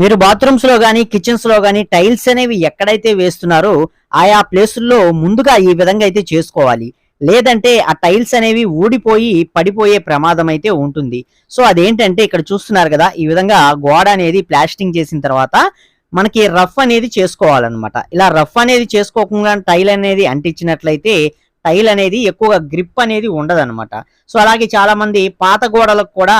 మీరు బాత్రూమ్స్లో కానీ కిచెన్స్లో కానీ టైల్స్ అనేవి ఎక్కడైతే వేస్తున్నారో ఆయా ప్లేసుల్లో ముందుగా ఈ విధంగా అయితే చేసుకోవాలి. లేదంటే ఆ టైల్స్ అనేవి ఊడిపోయి పడిపోయే ప్రమాదం అయితే ఉంటుంది. సో అదేంటంటే ఇక్కడ చూస్తున్నారు కదా ఈ విధంగా గోడ అనేది ప్లాస్టింగ్ చేసిన తర్వాత మనకి రఫ్ అనేది చేసుకోవాలన్నమాట. ఇలా రఫ్ అనేది చేసుకోకుండా టైల్ అనేది అంటించినట్లయితే టైల్ అనేది ఎక్కువగా గ్రిప్ అనేది ఉండదన్నమాట. సో అలాగే చాలా మంది పాత గోడలకు కూడా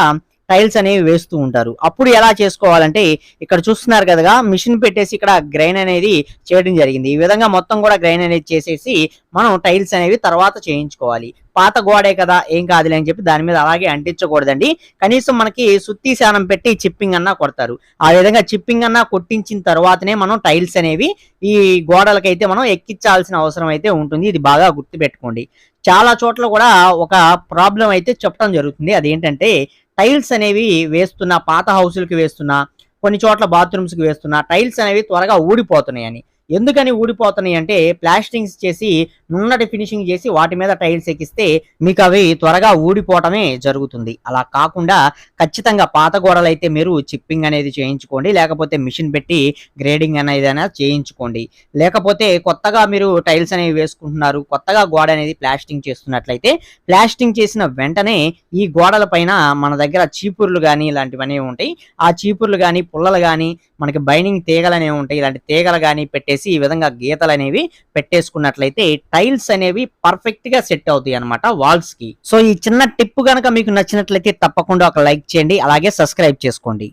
టైల్స్ అనేవి వేస్తూ ఉంటారు. అప్పుడు ఎలా చేసుకోవాలంటే ఇక్కడ చూస్తున్నారు కదా మిషన్ పెట్టేసి ఇక్కడ గ్రైన్ అనేది చేయడం జరిగింది. ఈ విధంగా మొత్తం కూడా గ్రైన్ అనేది చేసేసి మనం టైల్స్ అనేవి తర్వాత చేయించుకోవాలి. పాత గోడే కదా ఏం కాదులే అని చెప్పి దాని మీద అలాగే అంటించకూడదండి. కనీసం మనకి సుత్తి శానం పెట్టి చిప్పింగ్ అన్నా కొడతారు. ఆ విధంగా చిప్పింగ్ అన్నా కొట్టించిన తర్వాతనే మనం టైల్స్ అనేవి ఈ గోడలకైతే మనం ఎక్కించాల్సిన అవసరం అయితే ఉంటుంది. ఇది బాగా గుర్తుపెట్టుకోండి. చాలా చోట్ల కూడా ఒక ప్రాబ్లం అయితే చెప్పడం జరుగుతుంది. అదేంటంటే టైల్స్ అనేవి వేస్తున్న పాత హౌసులకి వేస్తున్నా కొన్ని చోట్ల బాత్రూమ్స్కి వేస్తున్నా టైల్స్ అనేవి త్వరగా ఊడిపోతున్నాయని. ఎందుకని ఊడిపోతున్నాయి అంటే ప్లాస్టింగ్స్ చేసి నున్నటి ఫినిషింగ్ చేసి వాటి మీద టైల్స్ ఎక్కిస్తే మీకు అవి త్వరగా ఊడిపోవటమే జరుగుతుంది. అలా కాకుండా ఖచ్చితంగా పాత గోడలు అయితే మీరు చిప్పింగ్ అనేది చేయించుకోండి లేకపోతే మిషన్ పెట్టి గ్రేడింగ్ అనేది అయినా చేయించుకోండి. లేకపోతే కొత్తగా మీరు టైల్స్ అనేవి వేసుకుంటున్నారు కొత్తగా గోడ అనేది ప్లాస్టింగ్ చేస్తున్నట్లయితే ప్లాస్టింగ్ చేసిన వెంటనే ఈ గోడల పైన మన దగ్గర చీపుర్లు కానీ ఇలాంటివన్నీ ఉంటాయి. ఆ చీపుర్లు కానీ పుల్లలు కానీ మనకి బైనింగ్ తీగలు అనేవి ఉంటాయి. ఇలాంటి తీగలు కానీ పెట్టేసి ఈ విధంగా గీతలు అనేవి పెట్టేసుకున్నట్లయితే టైల్స్ అనేవి పర్ఫెక్ట్గా సెట్ అవుతాయి అనమాట వాల్స్కి. సో ఈ చిన్న టిప్ గనక మీకు నచ్చినట్లయితే తప్పకుండా ఒక లైక్ చేయండి అలాగే సబ్స్క్రైబ్ చేసుకోండి.